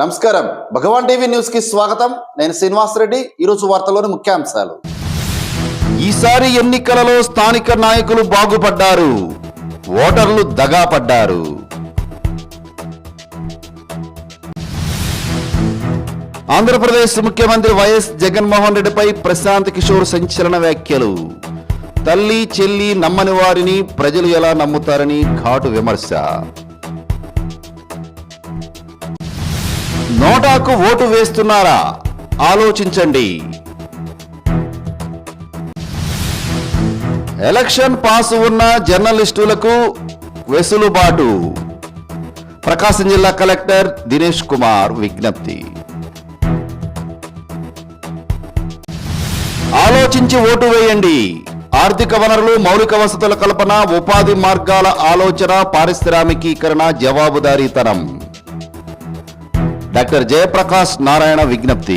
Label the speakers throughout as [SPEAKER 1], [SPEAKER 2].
[SPEAKER 1] నమస్కారం. భగవాన్ టీవీ న్యూస్కి స్వాగతం. నేను శ్రీనివాస్ రెడ్డి. ఈరోజు వార్తలోని ముఖ్యాంశాలు.
[SPEAKER 2] ఈసారి ఎన్నికలలో స్థానిక నాయకులు బాగుపడ్డారు. ఓటర్లు దగా పడ్డారు ఆంధ్రప్రదేశ్ ముఖ్యమంత్రి వైఎస్ జగన్మోహన్ రెడ్డిపై ప్రశాంత్ కిషోర్ సంచలన వ్యాఖ్యలు. తల్లి చెల్లి నమ్మని వారిని ప్రజలు ఎలా నమ్ముతారని ఘాటు విమర్శ. నోటాకు ఓటు వేస్తున్నారా? ఆలోచించండి. ఎలక్షన్ పాస్ ఉన్న జర్నలిస్టులకు వెసులుబాటు. ప్రకాశం జిల్లా కలెక్టర్ దినేష్ కుమార్ విజ్ఞప్తి. ఆలోచించి ఓటు వేయండి. ఆర్థిక వనరులు మౌలిక వసతుల కల్పన ఉపాధి మార్గాల ఆలోచన పారిశ్రామికీకరణ జవాబుదారీతనం. డాక్టర్ జయప్రకాష్ నారాయణ విజ్ఞప్తి.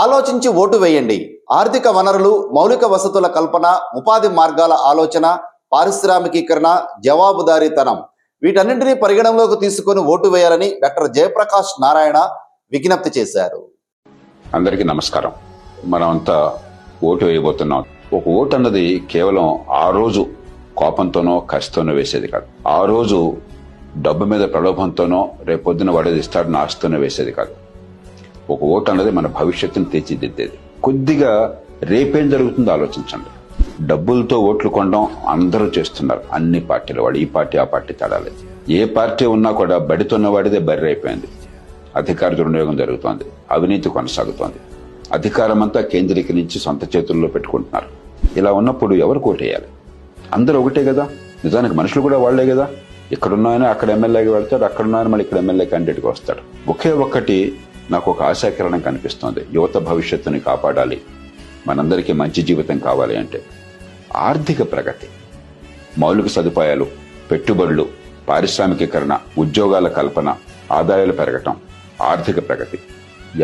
[SPEAKER 1] ఆలోచించి ఓటు వేయండి. ఆర్థిక వనరులు మౌలిక వసతుల కల్పన ఉపాధి మార్గాల ఆలోచన పారిశ్రామికీకరణ జవాబుదారీతనం. వీటన్నింటినీ పరిగణనలోకి తీసుకొని ఓటు వేయాలని డాక్టర్ జయప్రకాష్ నారాయణ విజ్ఞప్తి చేశారు.
[SPEAKER 3] అందరికీ నమస్కారం. మనం అంతా ఓటు వేయబోతున్నాం. ఒక ఓటు అన్నది కేవలం ఆ రోజు కోపంతోనో కసితోనో వేసేది కాదు. ఆ రోజు డబ్బు మీద ప్రలోభంతోనో రేపొద్దున వాడేది ఇస్తాడని ఆశతోనో వేసేది కాదు. ఒక ఓటు అన్నది మన భవిష్యత్తును తీర్చిదిద్దేది. కొద్దిగా రేపేం జరుగుతుందో ఆలోచించండి. డబ్బులతో ఓట్లు కొనడం అందరూ చేస్తున్నారు. అన్ని పార్టీలు వాడు ఈ పార్టీ ఆ పార్టీ తేడాలి. ఏ పార్టీ ఉన్నా కూడా బడితున్న వాడిదే బర్రె అయిపోయింది. అధికార దుర్వినియోగం జరుగుతోంది. అవినీతి కొనసాగుతోంది. అధికారమంతా కేంద్రీకరించి సొంత చేతుల్లో పెట్టుకుంటున్నారు. ఇలా ఉన్నప్పుడు ఎవరు కోటేయాలి? అందరూ ఒకటే కదా? నిజానికి మనుషులు కూడా వాళ్ళే కదా? ఇక్కడున్నాయని అక్కడ ఎమ్మెల్యేకి వెళ్తాడు అక్కడున్నాయని మళ్ళీ ఇక్కడ ఎమ్మెల్యే క్యాండిడేట్కి వస్తాడు. ఒకే ఒక్కటి నాకు ఒక ఆశాకిరణం కనిపిస్తోంది. యువత భవిష్యత్తుని కాపాడాలి. మనందరికీ మంచి జీవితం కావాలి అంటే ఆర్థిక ప్రగతి మౌలిక సదుపాయాలు పెట్టుబడులు పారిశ్రామికీకరణ ఉద్యోగాల కల్పన ఆదాయాలు పెరగటం ఆర్థిక ప్రగతి.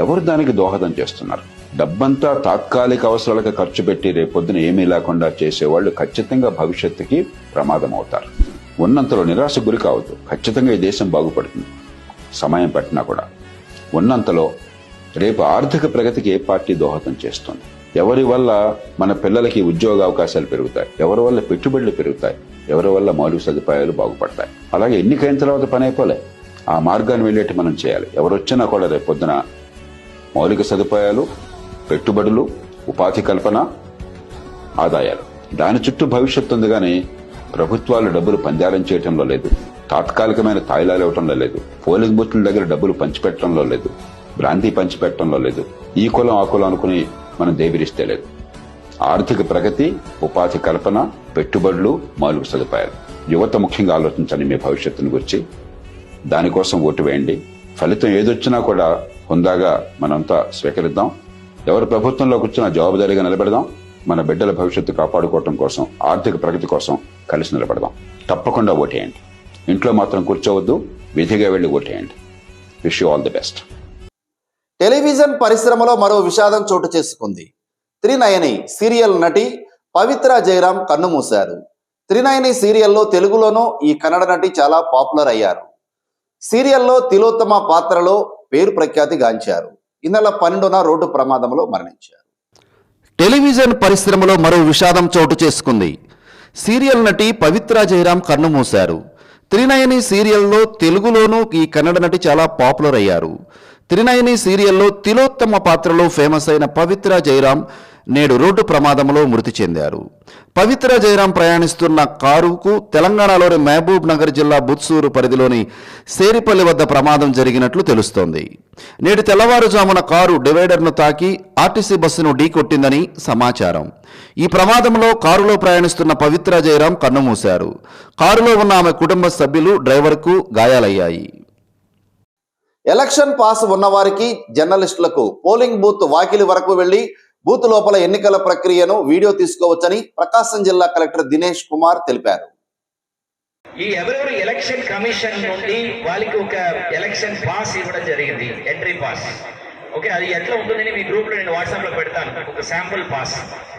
[SPEAKER 3] ఎవరు దానికి దోహదం చేస్తున్నారు? డబ్బంతా తాత్కాలిక అవసరాలకు ఖర్చు పెట్టి రేపొద్దున ఏమీ లేకుండా చేసేవాళ్ళు ఖచ్చితంగా భవిష్యత్తుకి ప్రమాదం అవుతారు ఉన్నంతలో నిరాశ గురి కావద్దు. ఖచ్చితంగా ఈ దేశం బాగుపడుతుంది. సమయం పట్టినా కూడా. ఉన్నంతలో రేపు ఆర్థిక ప్రగతికి ఏ పార్టీ దోహదం చేస్తుంది? ఎవరి వల్ల మన పిల్లలకి ఉద్యోగ అవకాశాలు పెరుగుతాయి? ఎవరి వల్ల పెట్టుబడులు పెరుగుతాయి? ఎవరి వల్ల మౌలిక సదుపాయాలు బాగుపడతాయి? అలాగే ఎన్నికైన తర్వాత పని అయిపోలే. ఆ మార్గాన్ని వెళ్ళేట్టు మనం చేయాలి. ఎవరు వచ్చినా కూడా రేపు పొద్దున మౌలిక సదుపాయాలు పెట్టుబడులు ఉపాధి కల్పన ఆదాయాలు. దాని చుట్టూ భవిష్యత్తు ఉంది కానీ ప్రభుత్వాలు డబ్బులు పంజారం చేయటంలో లేదు. తాత్కాలికమైన తాయిలాలు ఇవ్వటంలో లేదు. పోలింగ్ బూత్ల దగ్గర డబ్బులు పంచిపెట్టడంలో లేదు. భ్రాంతి పంచిపెట్టడంలో లేదు. ఈ కులం ఆ కులం అనుకుని మనం దేవిరిస్తే లేదు. ఆర్థిక ప్రగతి ఉపాధి కల్పన పెట్టుబడులు మౌలిక సదుపాయాలు. యువత ముఖ్యంగా ఆలోచించండి మీ భవిష్యత్తును గురించి. దానికోసం ఓటు వేయండి. ఫలితం ఏదొచ్చినా కూడా హుందాగా మనంతా స్వీకరిద్దాం. ఎవరు ప్రభుత్వంలోకి వచ్చినా జవాబుదారీగా నిలబెడదాం. మన బిడ్డల భవిష్యత్తు కాపాడుకోవటం కోసం ఆర్థిక ప్రగతి కోసం కలిసి నిలబడదాం. తప్పకుండా ఓటేయండి ఇంట్లో మాత్రం కూర్చోవద్దు విధిగా వెళ్ళి ఓటేయండి wish you all the best
[SPEAKER 1] television పరిశ్రమలో మరో విషాదం చోటు చేసుకుంది. త్రినయని సీరియల్ నటి పవిత్ర జయరాం కన్నుమూశారు. త్రినయని సీరియల్లో తెలుగులోనూ ఈ కన్నడ నటి చాలా పాపులర్ అయ్యారు. సీరియల్లో తిలోత్తమ పాత్రలో పేరు ప్రఖ్యాతి గాంచారు. ఈ నెల పన్నెండున రోడ్డు ప్రమాదంలో మరణించారు.
[SPEAKER 2] టెలివిజన్ పరిశ్రమలో మరో విషాదం చోటు చేసుకుంది. సీరియల్ నటి పవిత్ర జయరాం కన్నుమూశారు త్రినయని సీరియల్లో తెలుగులోనూ ఈ కన్నడ నటి చాలా పాపులర్ అయ్యారు. త్రినయని సీరియల్లో తిలోత్తమ పాత్రలో ఫేమస్ అయిన పవిత్ర జయరాం నేడు రోడ్డు ప్రమాదంలో మృతి చెందారు. పవిత్ర జయరాం ప్రయాణిస్తున్న కారుకు తెలంగాణలోని మహబూబ్ నగర్ జిల్లా బుత్సూరు పరిధిలోని సేరిపల్లి వద్ద ప్రమాదం జరిగినట్లు తెలుస్తోంది. నేడు తెల్లవారుజామున కారు డివైడర్ను తాకి ఆర్టీసీ బస్సును ఢీకొట్టిందని సమాచారం. ఈ ప్రమాదంలో కారులో ప్రయాణిస్తున్న పవిత్ర జయరాం కన్నుమూశారు కారులో ఉన్న ఆమె కుటుంబ సభ్యులు డ్రైవర్కు గాయాలయ్యాయి.
[SPEAKER 1] ఎలక్షన్ పాస్ ఉన్నవారికి జర్నలిస్టులకు పోలింగ్ బూత్ వాకిలి వరకు వెళ్ళి బూత్ లోపల ఎన్నికల ప్రక్రియను వీడియో తీసుకోవచ్చని ప్రకాశం జిల్లా కలెక్టర్ దినేష్ కుమార్ తెలిపారు.
[SPEAKER 4] ఈ ఎవరెవరు ఎలక్షన్ కమిషన్ నుండి వాళ్ళకి ఒక ఎలక్షన్ పాస్ ఇవ్వడం జరిగింది ఎంట్రీ పాస్. ఓకే అది ఎట్లా ఉంటుందని మీ గ్రూప్లో నేను వాట్సాప్లో పెడతాను ఒక శాంపుల్ పాస్.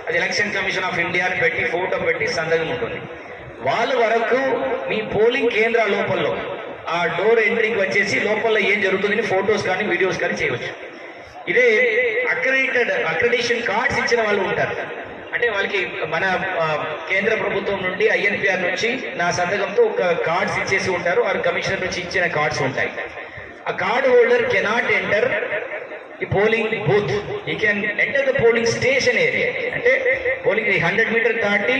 [SPEAKER 4] అది ఎలక్షన్ కమిషన్ ఆఫ్ ఇండియా అని పెట్టి ఫోటో పెట్టి సందర్భం ఉంటుంది. వాళ్ళ వరకు మీ పోలింగ్ కేంద్రాల లోపల ఆ డోర్ ఎంట్రీకి వచ్చేసి లోపల ఏం జరుగుతుందని ఫొటోస్ కానీ వీడియోస్ కానీ చేయవచ్చు. ఇదే అక్రెడిటెడ్ అక్రెడిషన్ కార్డ్స్ ఇచ్చిన వాళ్ళు ఉంటారు. అంటే వాళ్ళకి మన కేంద్ర ప్రభుత్వం నుండి ఐఎన్పిఆర్ నుంచి నా సంతకంతో ఒక కార్డ్స్ ఇచ్చేసి ఉంటారు. వారు కమిషనర్ నుంచి ఇచ్చిన కార్డ్స్ ఉంటాయి. ఆ కార్డ్ హోల్డర్ కెనాట్ ఎంటర్ ఈ పోలింగ్ బూత్ ఈ can enter the polling station area అంటే పోలింగ్ హండ్రెడ్ మీటర్ దాటి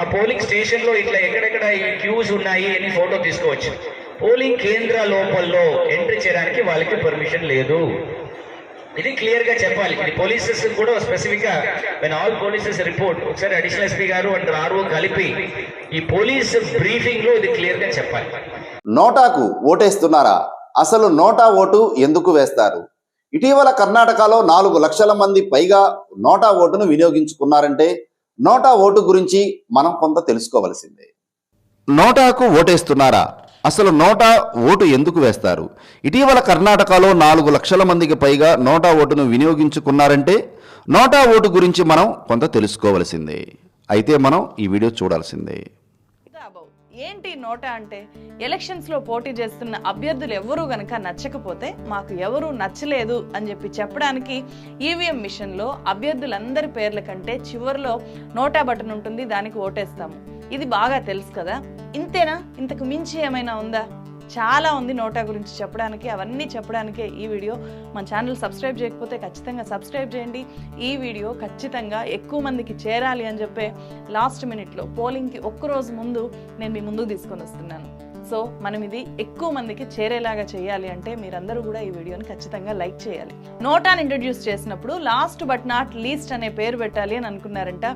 [SPEAKER 4] ఆ పోలింగ్ స్టేషన్లో ఇట్లా ఎక్కడెక్కడ ఈ క్యూస్ ఉన్నాయి అని ఫోటో తీసుకోవచ్చు. పోలింగ్ కేంద్ర లోపల్లో ఎంట్రీ చేయడానికి వాళ్ళకి పర్మిషన్ లేదు. ఇది క్లియర్గా చెప్పాలి. ఇది పోలీసెస్ కూడా స్పెసిఫిక్గా వెన్ ఆల్ పోలీసెస్ రిపోర్ట్ ఒకసారి అడిషనల్ ఎస్పీ గారు అండ్ ఆర్ఓ కలిపి ఈ పోలీస్ బ్రీఫింగ్లో ఇది క్లియర్గా చెప్పాలి.
[SPEAKER 1] నోటాకు ఓటేస్తున్నారా? అసలు నోటా ఓటు ఎందుకు వేస్తారు? ఇటీవల కర్ణాటకలో నాలుగు లక్షల మంది పైగా నోటా ఓటును వినియోగించుకున్నారంటే నోటా ఓటు గురించి మనం కొంత తెలుసుకోవలసిందే.
[SPEAKER 2] నోటాకు ఓటేస్తున్నారా? అసలు నోటా ఓటు ఎందుకు వేస్తారు? ఇటీవల కర్ణాటకలో నాలుగు లక్షల మందికి పైగా నోటా ఓటును వినియోగించుకున్నారంటే నోటా ఓటు గురించి మనం కొంత తెలుసుకోవలసిందే. అయితే మనం ఈ వీడియో చూడాల్సిందే.
[SPEAKER 5] ఏంటి నోటా అంటే? ఎలక్షన్స్లో పోటీ చేస్తున్న అభ్యర్థులు ఎవరు గనక నచ్చకపోతే మాకు ఎవరు నచ్చలేదు అని చెప్పి చెప్పడానికి ఈవీఎం మిషన్లో అభ్యర్థులందరి పేర్ల కంటే చివరిలో నోటా బటన్ ఉంటుంది దానికి ఓటేస్తాము. ఇది బాగా తెలుసు కదా. ఇంతేనా? ఇంతకు మించి ఏమైనా ఉందా? చాలా ఉంది నోటా గురించి చెప్పడానికి అవన్నీ చెప్పడానికే ఈ వీడియో. మన ఛానల్ సబ్స్క్రైబ్ చేయకపోతే ఖచ్చితంగా సబ్స్క్రైబ్ చేయండి. ఈ వీడియో ఖచ్చితంగా ఎక్కువ మందికి చేరాలి అని చెప్పే లాస్ట్ మినిట్లో పోలింగ్కి ఒక్కరోజు ముందు నేను మీ ముందుకు తీసుకొని వస్తున్నాను. సో మనం ఇది ఎక్కువ మందికి చేరేలాగా చేయాలి అంటే మీరందరూ కూడా ఈ వీడియోని ఖచ్చితంగా లైక్ చేయాలి. నోటాని ఇంట్రడ్యూస్ చేసినప్పుడు లాస్ట్ బట్ నాట్ లీస్ట్ అనే పేరు పెట్టాలి అని అనుకున్నారంట.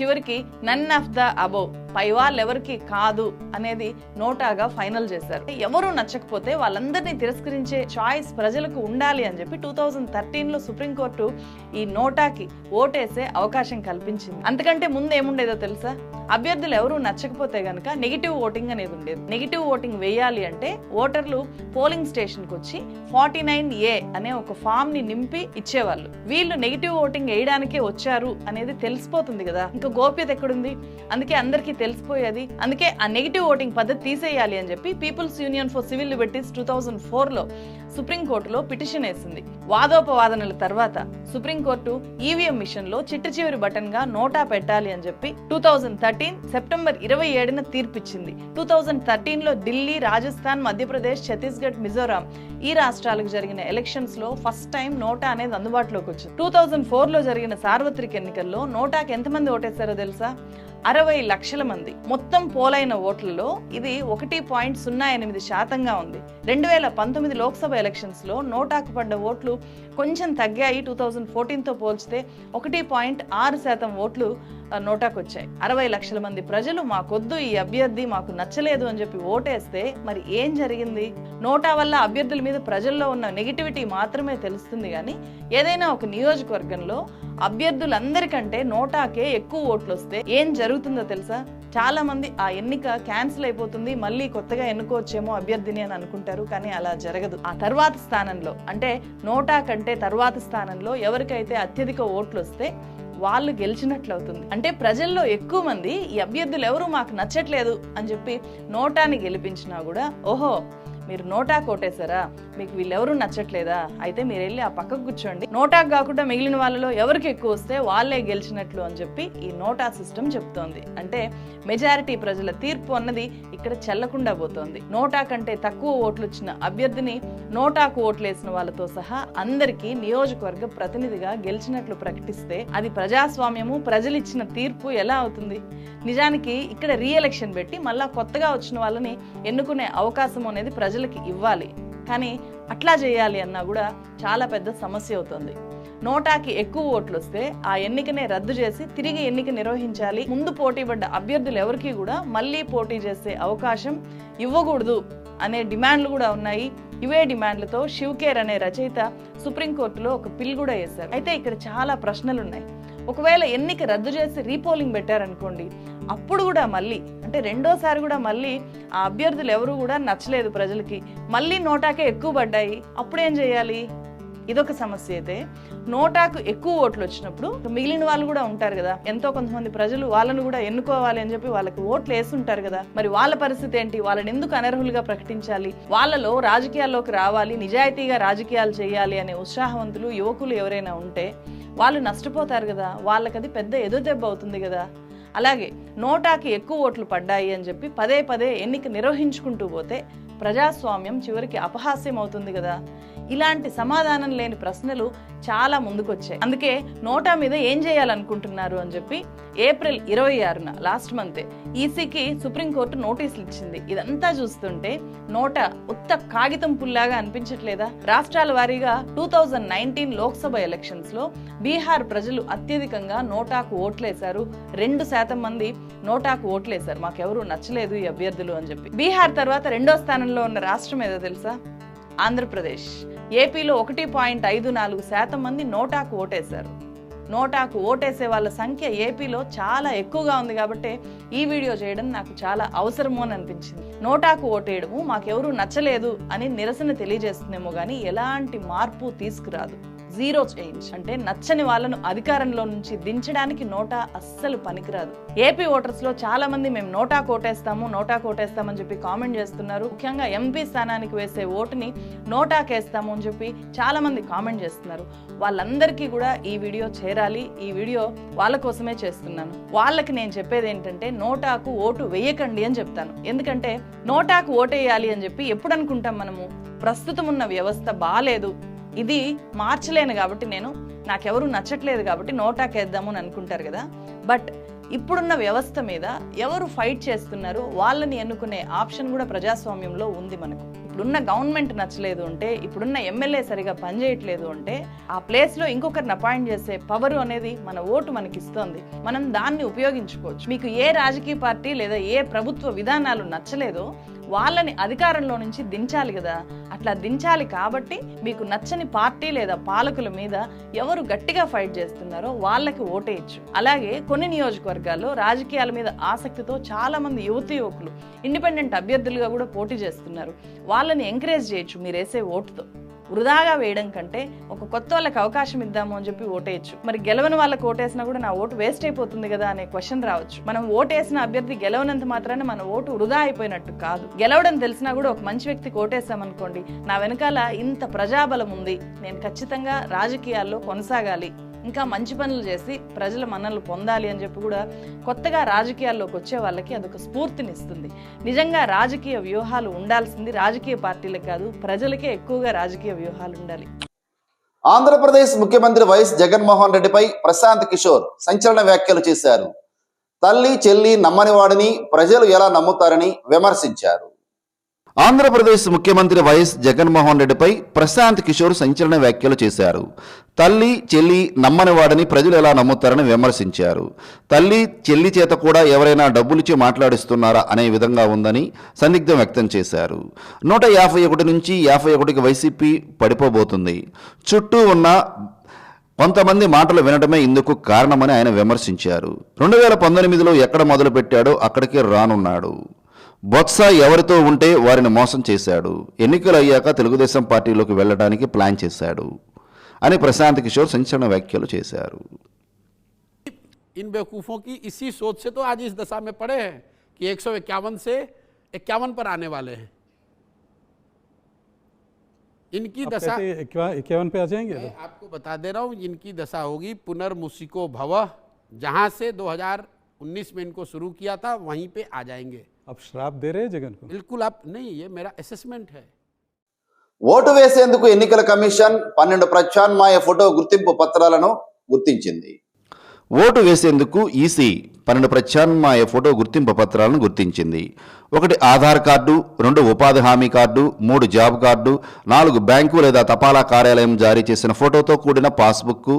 [SPEAKER 5] చివరికి నన్ ఆఫ్ ద అబోవ్. పై వాళ్ళు ఎవరికి కాదు అనేది నోటాగా ఫైనల్ చేశారు. ఎవరు నచ్చకపోతే వాళ్ళందరినీ తిరస్కరించే చాయిస్ ప్రజలకు ఉండాలి అని చెప్పి టూ థౌజండ్ థర్టీన్లో సుప్రీంకోర్టు ఈ నోటాకి ఓటేసే అవకాశం కల్పించింది. అంతకంటే ముందు ఏముండేదో తెలుసా? అభ్యర్థులు ఎవరు నచ్చకపోతే గనక నెగిటివ్ ఓటింగ్ అనేది ఉండేది. నెగిటివ్ ఓటింగ్ వేయాలి అంటే ఓటర్లు పోలింగ్ స్టేషన్కి వచ్చి ఫార్టీ నైన్ ఏ అనే ఒక ఫామ్ని నింపి ఇచ్చేవాళ్ళు. వీళ్ళు నెగిటివ్ ఓటింగ్ వేయడానికే వచ్చారు అనేది తెలిసిపోతుంది కదా. ఇంకా గోప్యత ఎక్కడుంది? అందుకే అందరికీ తెలిసిపోయేది. అందుకే ఆ నెగిటివ్ ఓటింగ్ పద్ధతి తీసేయాలి అని చెప్పి people's union for civil liberties two thousand ఫోర్లో సుప్రీంకోర్టులో పిటిషన్ వేసింది. వాదోపవాదనల తర్వాత సుప్రీంకోర్టు ఈవీఎం మిషన్లో చిట్ట చివరి బటన్గా నోటా పెట్టాలి అని చెప్పి టూ థౌజండ్ థర్టీన్ సెప్టెంబర్ ఇరవై ఏడున తీర్పిచ్చింది. టూ థౌజండ్ థర్టీన్లో ఢిల్లీ రాజస్థాన్ మధ్యప్రదేశ్ ఛత్తీస్గఢ్ మిజోరాం ఈ రాష్ట్రాలకు జరిగిన ఎలక్షన్స్లో ఫస్ట్ టైం నోటా అనేది అందుబాటులోకి వచ్చింది. టూ థౌజండ్ ఫోర్లో జరిగిన సార్వత్రిక ఎన్నికల్లో నోటాకి ఎంతమంది ఓటేశారో తెలుసా? అరవై లక్షల మంది. మొత్తం పోలైన ఓట్లలో ఇది ఒకటి పాయింట్ సున్నా ఎనిమిది శాతంగా ఉంది. రెండు వేల పంతొమ్మిది లోక్సభ ఎలక్షన్స్లో నోటాకు పడ్డ ఓట్లు కొంచెం తగ్గాయి. టూ థౌజండ్ ఫోర్టీన్తో పోల్చితే ఒకటి పాయింట్ ఆరు శాతం ఓట్లు నోటాకు వచ్చాయి అరవై లక్షల మంది ప్రజలు మాకొద్దు ఈ అభ్యర్థి మాకు నచ్చలేదు అని చెప్పి ఓటేస్తే మరి ఏం జరిగింది? నోటా వల్ల అభ్యర్థుల మీద ప్రజల్లో ఉన్న నెగిటివిటీ మాత్రమే తెలుస్తుంది కానీ ఏదైనా ఒక నియోజకవర్గంలో అభ్యర్థులందరికంటే నోటాకే ఎక్కువ ఓట్లు వస్తే ఏం జరుగుతుందో తెలుసా? చాలా మంది ఆ ఎన్నిక క్యాన్సిల్ అయిపోతుంది మళ్ళీ కొత్తగా ఎన్నుకోవచ్చేమో అభ్యర్థిని అని అనుకుంటారు కానీ అలా జరగదు. ఆ తర్వాత స్థానంలో అంటే నోటా కంటే తర్వాత స్థానంలో ఎవరికైతే అత్యధిక ఓట్లు వస్తే వాళ్ళు గెలిచినట్లు అవుతుంది. అంటే ప్రజల్లో ఎక్కువ మంది ఈ అభ్యర్థులు ఎవరు మాకు నచ్చట్లేదు అని చెప్పి నోటాని గెలిపించినా కూడా ఓహో మీరు నోటా కొట్టేశారా? మీకు వీళ్ళెవరూ నచ్చట్లేదా? అయితే మీరు వెళ్ళి ఆ పక్కకు కూర్చోండి. నోటాకు కాకుండా మిగిలిన వాళ్ళలో ఎవరికి ఎక్కువ వస్తే వాళ్ళే గెలిచినట్లు అని చెప్పి ఈ నోటా సిస్టమ్ చెప్తోంది. అంటే మెజారిటీ ప్రజల తీర్పు అన్నది ఇక్కడ చెల్లకుండా పోతోంది. నోటా కంటే తక్కువ ఓట్లు వచ్చిన అభ్యర్థిని నోటాకు ఓట్లేసిన వాళ్ళతో సహా అందరికీ నియోజకవర్గ ప్రతినిధిగా గెలిచినట్లు ప్రకటిస్తే అది ప్రజాస్వామ్యము ప్రజలు ఇచ్చిన తీర్పు ఎలా అవుతుంది? నిజానికి ఇక్కడ రీఎలక్షన్ పెట్టి మళ్ళా కొత్తగా వచ్చిన వాళ్ళని ఎన్నుకునే అవకాశం అనేది ప్రజలకి ఇవ్వాలి. కానీ అట్లా చేయాలి అన్నా కూడా చాలా పెద్ద సమస్య అవుతుంది. నోటాకి ఎక్కువ ఓట్లు వస్తే ఆ ఎన్నికనే రద్దు చేసి తిరిగి ఎన్నిక నిర్వహించాలి. ముందు పోటీ పడ్డ అభ్యర్థులు ఎవరికి కూడా మళ్ళీ పోటీ చేసే అవకాశం ఇవ్వకూడదు అనే డిమాండ్లు కూడా ఉన్నాయి. ఇవే డిమాండ్లతో శివకేర్ అనే రచయిత సుప్రీంకోర్టులో ఒక పిల్ కూడా వేశారు. అయితే ఇక్కడ చాలా ప్రశ్నలు ఉన్నాయి ఒకవేళ ఎన్నిక రద్దు చేసి రీపోలింగ్ పెట్టారనుకోండి అప్పుడు కూడా మళ్ళీ అంటే రెండోసారి కూడా మళ్ళీ ఆ అభ్యర్థులు ఎవరు కూడా నచ్చలేదు ప్రజలకి. మళ్ళీ నోటాకే ఎక్కువ పడ్డాయి. అప్పుడు ఏం చేయాలి? ఇదొక సమస్య అయితే నోటాకు ఎక్కువ ఓట్లు వచ్చినప్పుడు మిగిలిన వాళ్ళు కూడా ఉంటారు కదా ఎంతో కొంతమంది ప్రజలు వాళ్ళను కూడా ఎన్నుకోవాలి అని చెప్పి వాళ్ళకి ఓట్లు వేస్తుంటారు కదా. మరి వాళ్ళ పరిస్థితి ఏంటి? వాళ్ళని ఎందుకు అనర్హులుగా ప్రకటించాలి? వాళ్ళలో రాజకీయాల్లోకి రావాలి నిజాయితీగా రాజకీయాలు చేయాలి అనే ఉత్సాహవంతులు యువకులు ఎవరైనా ఉంటే వాళ్ళు నష్టపోతారు కదా. వాళ్ళకి అది పెద్ద ఎదురుదెబ్బ అవుతుంది కదా. అలాగే నోటాకి ఎక్కువ ఓట్లు పడ్డాయి అని చెప్పి పదే పదే ఎన్నిక నిర్వహించుకుంటూ పోతే ప్రజాస్వామ్యం చివరికి అపహాస్యం అవుతుంది కదా. ఇలాంటి సమాధానం లేని ప్రశ్నలు చాలా ముందుకొచ్చాయి. అందుకే నోటా మీద ఏం చేయాలనుకుంటున్నారు అని చెప్పి ఏప్రిల్ ఇరవై ఆరున లాస్ట్ మంతే ఈసీకి సుప్రీంకోర్టు నోటీసులు ఇచ్చింది ఇదంతా చూస్తుంటే నోటా ఉత్త కాగితం పుల్లాగా అనిపించట్లేదా? రాష్ట్రాల వారీగా టూ థౌజండ్ నైన్టీన్ లోక్సభ ఎలక్షన్స్లో బీహార్ ప్రజలు అత్యధికంగా నోటాకు ఓట్లేశారు. రెండు శాతం మంది నోటాకు ఓట్లేశారు. మాకెవరూ నచ్చలేదు ఈ అభ్యర్థులు అని చెప్పి. బీహార్ తర్వాత రెండో స్థానంలో ఉన్న రాష్ట్రం ఏదో తెలుసా? ఆంధ్రప్రదేశ్. ఏపీలో ఒకటి పాయింట్ ఐదు నాలుగు శాతం మంది నోటాకు ఓటేశారు. నోటాకు ఓటేసే వాళ్ళ సంఖ్య ఏపీలో చాలా ఎక్కువగా ఉంది కాబట్టి ఈ వీడియో చేయడం నాకు చాలా అవసరము అని అనిపించింది. నోటాకు ఓటేయడము మాకెవరూ నచ్చలేదు అని నిరసన తెలియజేస్తుందేమో కానీ ఎలాంటి మార్పు తీసుకురాదు. Zero change. అంటే నచ్చని వాళ్ళను అధికారంలో నుంచి దించడానికి నోటా అస్సలు పనికిరాదు. ఏపీ ఓటర్స్లో చాలా మంది మేము నోటా కోటేస్తాము నోటా కోటేస్తామని చెప్పి కామెంట్ చేస్తున్నారు. ముఖ్యంగా ఎంపీ స్థానానికి వేసే ఓటుని నోటాకేస్తాము అని చెప్పి చాలా మంది కామెంట్ చేస్తున్నారు. వాళ్ళందరికీ కూడా ఈ వీడియో చేరాలి. ఈ వీడియో వాళ్ళ కోసమే చేస్తున్నాను. వాళ్ళకి నేను చెప్పేది ఏంటంటే నోటాకు ఓటు వేయకండి అని చెప్తాను. ఎందుకంటే నోటాకు ఓటేయాలి అని చెప్పి ఎప్పుడు అనుకుంటాం మనము? ప్రస్తుతం ఉన్న వ్యవస్థ బాగాలేదు ఇది మార్చలేను కాబట్టి నేను నాకెవరు నచ్చట్లేదు కాబట్టి నోటాకేద్దాము అని అనుకుంటారు కదా. బట్ ఇప్పుడున్న వ్యవస్థ మీద ఎవరు ఫైట్ చేస్తున్నారు వాళ్ళని ఎన్నుకునే ఆప్షన్ కూడా ప్రజాస్వామ్యంలో ఉంది మనకు. ఇప్పుడున్న గవర్నమెంట్ నచ్చలేదు అంటే ఇప్పుడున్న ఎమ్మెల్యే సరిగా పనిచేయట్లేదు అంటే ఆ ప్లేస్లో ఇంకొకరిని అపాయింట్ చేసే పవరు అనేది మన ఓటు మనకి ఇస్తోంది మనం దాన్ని ఉపయోగించుకోవచ్చు. మీకు ఏ రాజకీయ పార్టీ లేదా ఏ ప్రభుత్వ విధానాలు నచ్చలేదో వాళ్ళని అధికారంలో నుంచి దించాలి కదా. అట్లా దించాలి కాబట్టి మీకు నచ్చని పార్టీ లేదా పాలకుల మీద ఎవరు గట్టిగా ఫైట్ చేస్తున్నారో వాళ్ళకి ఓటేయచ్చు. అలాగే కొన్ని నియోజకవర్గాల్లో రాజకీయాల మీద ఆసక్తితో చాలా మంది యువతి యువకులు ఇండిపెండెంట్ అభ్యర్థులుగా కూడా పోటీ చేస్తున్నారు. వాళ్ళని ఎంకరేజ్ చేయొచ్చు మీరు వేసే ఓటుతో. వృధాగా వేయడం కంటే ఒక కొత్త వాళ్ళకి అవకాశం ఇద్దాము అని చెప్పి ఓటేయచ్చు. మరి గెలవని వాళ్ళకి ఓటేసినా కూడా నా ఓటు వేస్ట్ అయిపోతుంది కదా అనే క్వశ్చన్ రావచ్చు. మనం ఓటేసిన అభ్యర్థి గెలవనంత మాత్రాన మన ఓటు వృధా అయిపోయినట్టు కాదు. గెలవడం తెలిసినా కూడా ఒక మంచి వ్యక్తికి ఓటేసామనుకోండి నా వెనకాల ఇంత ప్రజాబలం ఉంది నేను ఖచ్చితంగా రాజకీయాల్లో కొనసాగాలి. ఇంకా మంచి పనులు చేసి ప్రజల మన్నలు పొందాలి అని చెప్పి కూడా కొత్తగా రాజకీయాల్లోకి వచ్చే వాళ్ళకి అదొక స్ఫూర్తినిస్తుంది. నిజంగా రాజకీయ వ్యూహాలు ఉండాల్సింది రాజకీయ పార్టీలకు కాదు ప్రజలకే ఎక్కువగా రాజకీయ వ్యూహాలు ఉండాలి.
[SPEAKER 1] ఆంధ్రప్రదేశ్ ముఖ్యమంత్రి వైఎస్ జగన్మోహన్ రెడ్డిపై ప్రశాంత్ కిషోర్ సంచలన వ్యాఖ్యలు చేశారు. తల్లి చెల్లి నమ్మని వాడిని ప్రజలు ఎలా నమ్ముతారని విమర్శించారు.
[SPEAKER 2] ఆంధ్రప్రదేశ్ ముఖ్యమంత్రి వైఎస్ జగన్మోహన్ రెడ్డిపై ప్రశాంత్ కిషోర్ సంచలన వ్యాఖ్యలు చేశారు. తల్లి చెల్లి నమ్మని వాడని ప్రజలు ఎలా నమ్ముతారని విమర్శించారు. తల్లి చెల్లి చేత కూడా ఎవరైనా డబ్బులిచ్చి మాట్లాడిస్తున్నారా అనే విధంగా ఉందని సందిగ్ధం వ్యక్తం చేశారు. నూట యాభై ఒకటి నుంచి యాభై ఒకటికి వైసీపీ పడిపోబోతుంది. చుట్టూ ఉన్న కొంతమంది మాటలు వినడమే ఇందుకు కారణమని ఆయన విమర్శించారు. రెండు వేల పంతొమ్మిదిలో ఎక్కడ మొదలుపెట్టాడో అక్కడికే రానున్నాడు. బొత్స ఎవరితో ఉంటే వారిని మోసం చేశాడు ఎన్నికలు అయ్యాక తెలుగుదేశం పార్టీలోకి వెళ్ళడానికి ప్లాన్ చేశాడు అని ప్రశాంత్ కిషోర్ సంచలన వ్యాఖ్యలు చేశారు
[SPEAKER 6] इन बेवकूफ़ों की इसी सोच से तो आज इस दशा में पड़े हैं कि एक से इक्यावन पर आने वाले हैं इनकी
[SPEAKER 7] आप
[SPEAKER 6] दशा
[SPEAKER 7] कहते इक्यावन इक्यावन पे आ जाएंगे
[SPEAKER 6] मैं आपको बता दे रहा हूँ इनकी दशा होगी पुनर्मुसिको भव जहाँ से 2019 में इनको शुरू किया था वहीं पे आ जाएंगे
[SPEAKER 7] आप श्राप दे रहे हैं जगन को
[SPEAKER 6] बिल्कुल आप नहीं ये मेरा असेसमेंट है
[SPEAKER 1] ఓటు వేసేందుకు ఎన్నికల కమిషన్ పన్నెండు ప్రత్యామ్నాయ ఫోటో గుర్తింపు పత్రాలను గుర్తించింది
[SPEAKER 2] ఓటు వేసేందుకు ఈసీ పన్నెండు ప్రత్యామ్నాయ ఫోటో గుర్తింపు పత్రాలను గుర్తించింది ఒకటి ఆధార్ కార్డు రెండు ఉపాధి హామీ కార్డు మూడు జాబ్ కార్డు నాలుగు బ్యాంకు లేదా తపాలా కార్యాలయం జారీ చేసిన ఫోటోతో కూడిన పాస్బుక్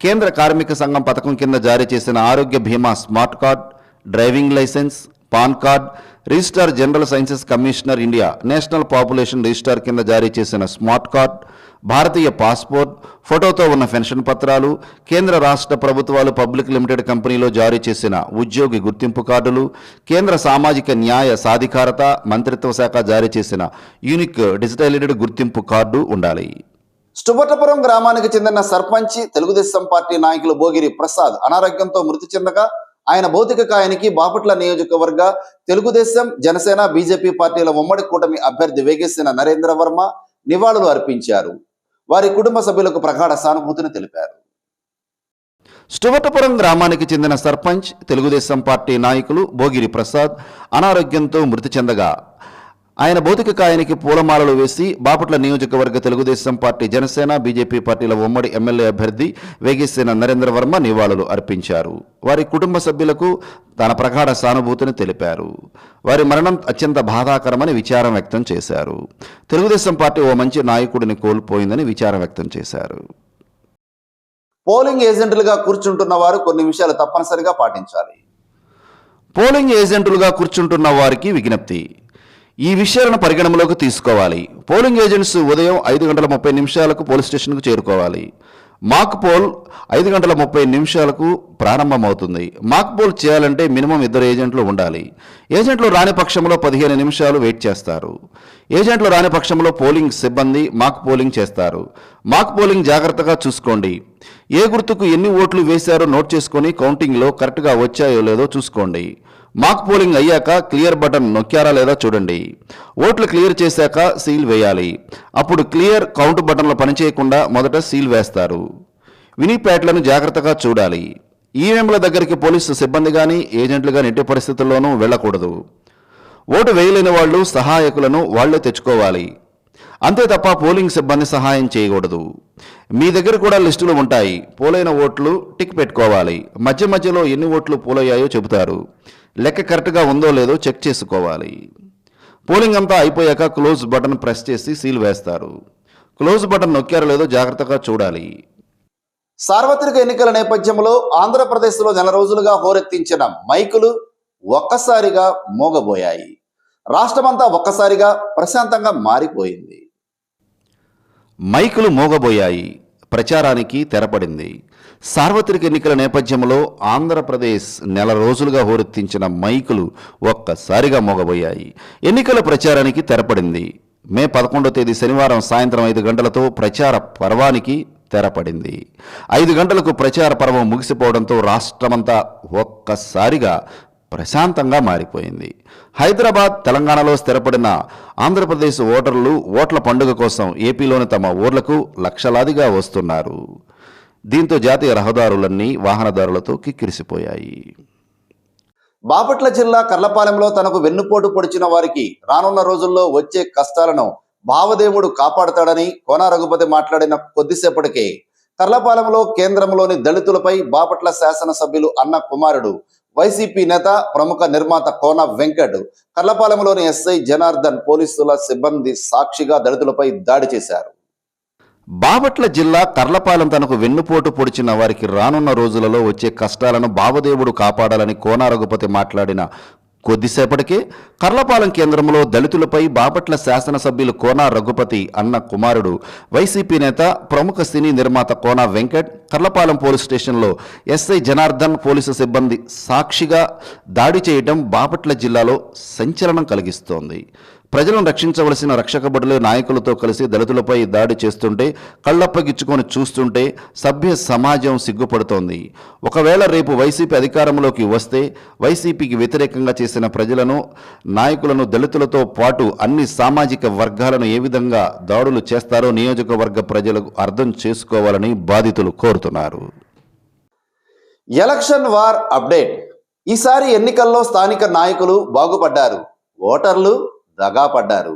[SPEAKER 2] కేంద్ర కార్మిక సంఘం పథకం కింద జారీ చేసిన ఆరోగ్య బీమా smart card driving licence PAN card registrar general census commissioner India national population registrar కింద జారీ చేసిన స్మార్ట్ కార్డ్ భారతీయ పాస్పోర్ట్ ఫోటోతో ఉన్న పెన్షన్ పత్రాలు కేంద్ర రాష్ట్ర ప్రభుత్వాలు పబ్లిక్ లిమిటెడ్ కంపెనీలో జారీ చేసిన ఉద్యోగి గుర్తింపు కార్డులు కేంద్ర సామాజిక న్యాయ సాధికారత మంత్రిత్వ శాఖ జారీ చేసిన యూనిక్ డిజిటలైజ్డ్ గుర్తింపు కార్డు ఉండాలి.
[SPEAKER 1] స్టుబటపురం గ్రామానికి చెందిన సర్పంచి తెలుగుదేశం పార్టీ నాయకులు భోగిరి ప్రసాద్ అనారోగ్యంతో మృతి చెందగా ఆయన భౌతిక కాయానికి బాపట్ల నియోజకవర్గ తెలుగుదేశం జనసేన బీజేపీ పార్టీల ఉమ్మడి కూటమి అభ్యర్థి వేగేసిన నరేంద్ర వర్మ నివాళులు అర్పించారు. వారి కుటుంబ సభ్యులకు ప్రగాఢ సానుభూతిని తెలిపారు.
[SPEAKER 2] స్టువటపురం గ్రామానికి చెందిన సర్పంచ్ తెలుగుదేశం పార్టీ నాయకులు భోగిరి ప్రసాద్ అనారోగ్యంతో మృతి చెందగా ఆయన భౌతిక కాయానికి పూలమాలలు వేసి బాపట్ల నియోజకవర్గ తెలుగుదేశం పార్టీ జనసేన బీజేపీ పార్టీల ఉమ్మడి ఎమ్మెల్యే అభ్యర్థి వేగేసిన నరేంద్ర వర్మ నివాళులు అర్పించారు. వారి కుటుంబ సభ్యులకు తన ప్రగాఢ సానుభూతిని తెలిపారు. వారి మరణం అత్యంత బాధాకరమని విచారం వ్యక్తం చేశారు. తెలుగుదేశం పార్టీ ఓ మంచి నాయకుడిని కోల్పోయిందని విచారం వ్యక్తం చేశారు.
[SPEAKER 1] పోలింగ్ ఏజెంట్లుగా కూర్చుంటున్న వారు కొన్ని విషయాలు తప్పనిసరిగా పాటించాలి.
[SPEAKER 2] పోలింగ్ ఏజెంట్లుగా కూర్చుంటున్న వారికి విజ్ఞప్తి. ఈ విషయాలను పరిగణనలోకి తీసుకోవాలి. పోలింగ్ ఏజెంట్స్ ఉదయం ఐదు గంటల ముప్పై నిమిషాలకు పోలీస్ స్టేషన్కు చేరుకోవాలి. మాక్ పోల్ ఐదు గంటల ముప్పై నిమిషాలకు ప్రారంభమవుతుంది. మాక్ పోల్ చేయాలంటే మినిమం ఇద్దరు ఏజెంట్లు ఉండాలి. ఏజెంట్లు రాని పక్షంలో పదిహేను నిమిషాలు వెయిట్ చేస్తారు. ఏజెంట్లు రాని పక్షంలో పోలింగ్ సిబ్బంది మాక్ పోలింగ్ చేస్తారు. మాక్ పోలింగ్ జాగ్రత్తగా చూసుకోండి. ఏ గుర్తుకు ఎన్ని ఓట్లు వేశారో నోట్ చేసుకొని కౌంటింగ్లో కరెక్ట్గా వచ్చాయో లేదో చూసుకోండి. మాక్ పోలింగ్ అయ్యాక క్లియర్ బటన్ నొక్కారా లేదా చూడండి. ఓట్లు క్లియర్ చేశాక సీల్ వేయాలి. అప్పుడు క్లియర్ కౌంట్ బటన్లు పనిచేయకుండా మొదట సీల్ వేస్తారు. వినిప్యాట్లను జాగ్రత్తగా చూడాలి. ఈవీఎంల దగ్గరికి పోలీసు సిబ్బంది కానీ ఏజెంట్లు కానీ ఎట్టి పరిస్థితుల్లోనూ వెళ్ళకూడదు. ఓటు వేయలేని వాళ్ళు సహాయకులను వాళ్ళే తెచ్చుకోవాలి. అంతే తప్ప పోలింగ్ సిబ్బంది సహాయం చేయకూడదు. మీ దగ్గర కూడా లిస్టులు ఉంటాయి. పోలైన ఓట్లు టిక్ పెట్టుకోవాలి. మధ్య మధ్యలో ఎన్ని ఓట్లు పోలయ్యాయో చెబుతారు. లెక్క కరెక్ట్గా ఉందో లేదో చెక్ చేసుకోవాలి. పోలింగ్ అంతా అయిపోయాక క్లోజ్ బటన్ ప్రెస్ చేసి సీల్ వేస్తారు. క్లోజ్ బటన్ నొక్కారో లేదో జాగ్రత్తగా చూడాలి.
[SPEAKER 1] సార్వత్రిక ఎన్నికల నేపథ్యంలో ఆంధ్రప్రదేశ్లో నెల రోజులుగా హోరెత్తించిన మైకులు ఒక్కసారిగా మోగబోయాయి. రాష్ట్రమంతా ఒక్కసారిగా ప్రశాంతంగా మారిపోయింది.
[SPEAKER 2] మైకులు మోగబోయాయి. ప్రచారానికి తెరపడింది. సార్వత్రిక ఎన్నికల నేపథ్యంలో ఆంధ్రప్రదేశ్ నెల రోజులుగా హోరెత్తించిన మైకులు ఒక్కసారిగా మోగబోయాయి. ఎన్నికల ప్రచారానికి తెరపడింది. మే పదకొండో తేదీ శనివారం సాయంత్రం ఐదు గంటలతో ప్రచార పర్వానికి తెరపడింది. ఐదు గంటలకు ప్రచార పర్వం ముగిసిపోవడంతో రాష్ట్రమంతా ఒక్కసారిగా ప్రశాంతంగా మారిపోయింది. హైదరాబాద్ తెలంగాణలో స్థిరపడిన ఆంధ్రప్రదేశ్ ఓటర్లు ఓట్ల పండుగ కోసం ఏపీలోని తమ ఊర్లకు లక్షలాదిగా వస్తున్నారు. దీంతో జాతీయ రహదారులన్నీ వాహనదారులతో కిక్కిరిసిపోయాయి.
[SPEAKER 1] బాపట్ల జిల్లా కర్లపాలెంలో తనకు వెన్నుపోటు పొడిచిన వారికి రానున్న రోజుల్లో వచ్చే కష్టాలను భావదేవుడు కాపాడతాడని కోన రఘుపతి మాట్లాడిన కొద్దిసేపటికే కర్లపాలెంలో కేంద్రంలోని దళితులపై బాపట్ల శాసనసభ్యులు అన్న కుమారుడు వైసీపీ నేత ప్రముఖ నిర్మాత కోన వెంకట్ కర్లపాలెంలోని ఎస్ఐ జనార్దన్ పోలీసుల సిబ్బంది సాక్షిగా దళితులపై దాడి చేశారు.
[SPEAKER 2] బాపట్ల జిల్లా కర్లపాలెం తనకు వెన్నుపోటు పొడిచిన వారికి రానున్న రోజులలో వచ్చే కష్టాలను బావదేవుడు కాపాడాలని కోనారఘుపతి మాట్లాడిన కొద్దిసేపటికే కర్లపాలెం కేంద్రంలో దళితులపై బాపట్ల శాసనసభ్యులు కోనా రఘుపతి అన్న కుమారుడు వైసీపీ నేత ప్రముఖ సినీ నిర్మాత కోనా వెంకట్ కర్లపాలెం పోలీస్ స్టేషన్లో ఎస్ఐ జనార్దన్ పోలీసు సిబ్బంది సాక్షిగా దాడి చేయడం బాపట్ల జిల్లాలో సంచలనం కలిగిస్తోంది. ప్రజలను రక్షించవలసిన రక్షక బడులే నాయకులతో కలిసి దళితులపై దాడి చేస్తుంటే కళ్ళప్పగిచ్చుకొని చూస్తుంటే సభ్య సమాజం సిగ్గుపడుతోంది. ఒకవేళ రేపు వైసీపీ అధికారంలోకి వస్తే వైసీపీకి వ్యతిరేకంగా చేసిన ప్రజలను నాయకులను దళితులతో పాటు అన్ని సామాజిక వర్గాలను ఏ విధంగా దాడులు చేస్తారో నియోజకవర్గ ప్రజలకు అర్థం చేసుకోవాలని బాధితులు కోరుతున్నారు.
[SPEAKER 1] Election war update. ఈసారి ఎన్నికల్లో స్థానిక నాయకులు బాగుపడ్డారు. ఓటర్లు దగా పడ్డారు.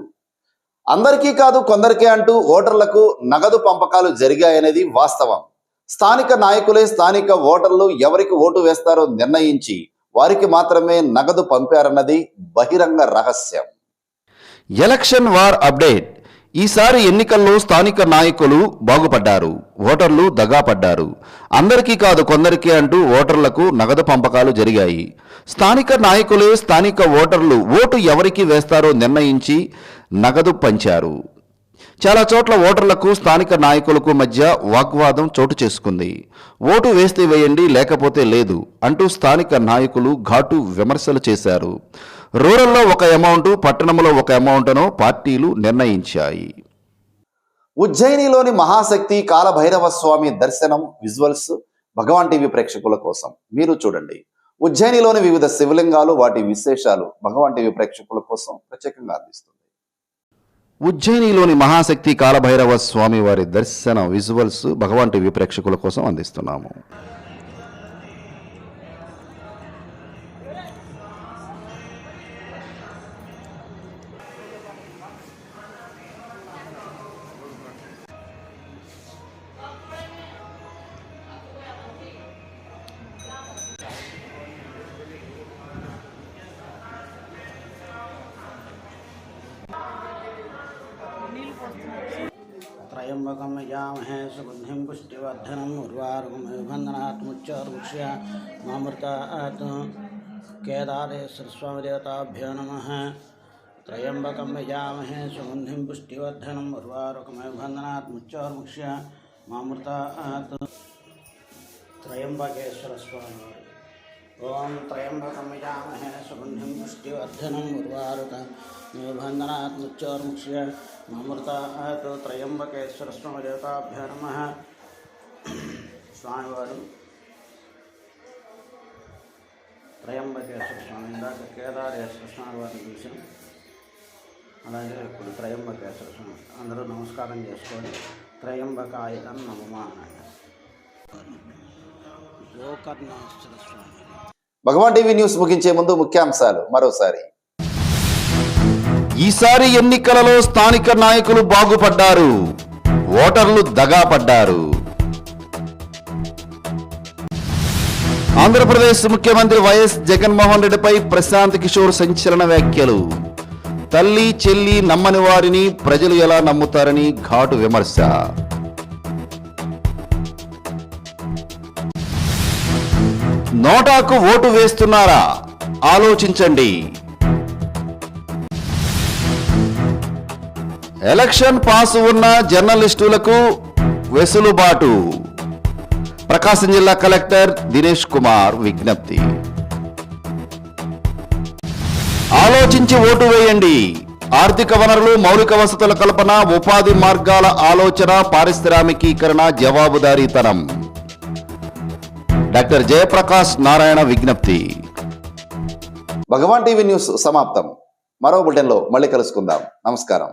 [SPEAKER 1] అందరికీ కాదు కొందరికే అంటూ ఓటర్లకు నగదు పంపకాలు జరిగాయనేది వాస్తవం. స్థానిక నాయకులే స్థానిక ఓటర్లు ఎవరికి ఓటు వేస్తారో నిర్ణయించి వారికి మాత్రమే నగదు పంపారన్నది బహిరంగ రహస్యం.
[SPEAKER 2] ఎలక్షన్ వార్ అప్డేట్ ఈసారి ఎన్నికల్లో స్థానిక నాయకులు బాగుపడ్డారు ఓటర్లు దగాపడ్డారు. అందరికీ కాదు కొందరికే అంటూ ఓటర్లకు నగదు పంపకాలు జరిగాయి. స్థానిక నాయకులే స్థానిక ఓటర్లు ఓటు ఎవరికి వేస్తారో నిర్ణయించి నగదు పంచారు. చాలా చోట్ల ఓటర్లకు స్థానిక నాయకులకు మధ్య వాగ్వాదం చోటు చేసుకుంది. ఓటు వేస్తే వేయండి లేకపోతే లేదు అంటూ స్థానిక నాయకులు ఘాటు విమర్శలు చేశారు. రూరల్లో ఒక అమౌంట్ పట్టణంలో ఒక అమౌంట్ను పార్టీలు నిర్ణయించాయి.
[SPEAKER 1] ఉజ్జయినిలోని మహాశక్తి కాలభైరవ స్వామి దర్శనం విజువల్స్ భగవాన్ టీవీ ప్రేక్షకుల కోసం. మీరు చూడండి. ఉజ్జయినిలోని వివిధ శివలింగాలు వాటి విశేషాలు భగవాన్ టీవీ ప్రేక్షకుల కోసం ప్రత్యేకంగా అందిస్తుంది.
[SPEAKER 2] ఉజ్జయినిలోని మహాశక్తి కాలభైరవ స్వామి వారి దర్శన విజువల్స్ భగవాన్ టీవీ ప్రేక్షకుల కోసం అందిస్తున్నాము.
[SPEAKER 8] त्र्यंबकम यजामहे सुबुद्धि पुष्टिवर्धनम उर्वाघमभिभंदनात्मुच्चर्मुष्या मामृतात् केदारे स्वामीदेवताभ्यो नम। त्र्यंबकम यजामहे सुगंधि पुष्टिवर्धनम उर्वाघमभिभंदनात्मुच्चर्मुष्या मामृतात्। त्रयंबकेश्वर स्वामी ओम त्रयंबकम यजामहे सुगंधि पुष्टिवर्धनम उर्वाघमभिभंदनात्मुच्चर्मुष्या మమృతాహతు త్రయంబకేశ్వర స్వామిదేవతాభ్య నమ స్వామివారు త్రయంబకేశ్వర స్వామి ఇందాక కేదారేశ్వర స్వామి వారిని చూసాం అలాగే ఇప్పుడు త్రయంబకేశ్వర స్వామి అందరూ నమస్కారం చేసుకొని త్రయంబకాయుధం నమమా గోకర్ణేశ్వర స్వామి.
[SPEAKER 1] భగవాన్ టీవీ న్యూస్ ముగించే ముందు ముఖ్యాంశాలు మరోసారి.
[SPEAKER 2] ఈసారి ఎన్నికలలో స్థానిక నాయకులు బాగుపడ్డారు. ఓటర్లు దగా పడ్డారు ఆంధ్రప్రదేశ్ ముఖ్యమంత్రి వైఎస్ జగన్మోహన్ రెడ్డిపై ప్రశాంత్ కిషోర్ సంచలన వ్యాఖ్యలు. తల్లి చెల్లి నమ్మని వారిని ప్రజలు ఎలా నమ్ముతారని ఘాటు విమర్శ. నోటాకు ఓటు వేస్తున్నారా? ఆలోచించండి. ఎలక్షన్ పాస్ ఉన్న జర్నలిస్టులకు వెసులుబాటు. ప్రకాశం జిల్లా కలెక్టర్ దినేష్ కుమార్ విజ్ఞప్తి. ఆలోచించి ఓటు వేయండి. ఆర్థిక వనరులు మౌలిక వసతుల కల్పన ఉపాధి మార్గాల ఆలోచన పారిశ్రామికీకరణ జవాబుదారీతనం. డాక్టర్ జయప్రకాష్ నారాయణ విజ్ఞప్తి.
[SPEAKER 1] భగవాన్ టీవీ న్యూస్ సమాప్తం. మరో బులెటిన్లో మళ్ళీ కలుసుకుందాం. నమస్కారం.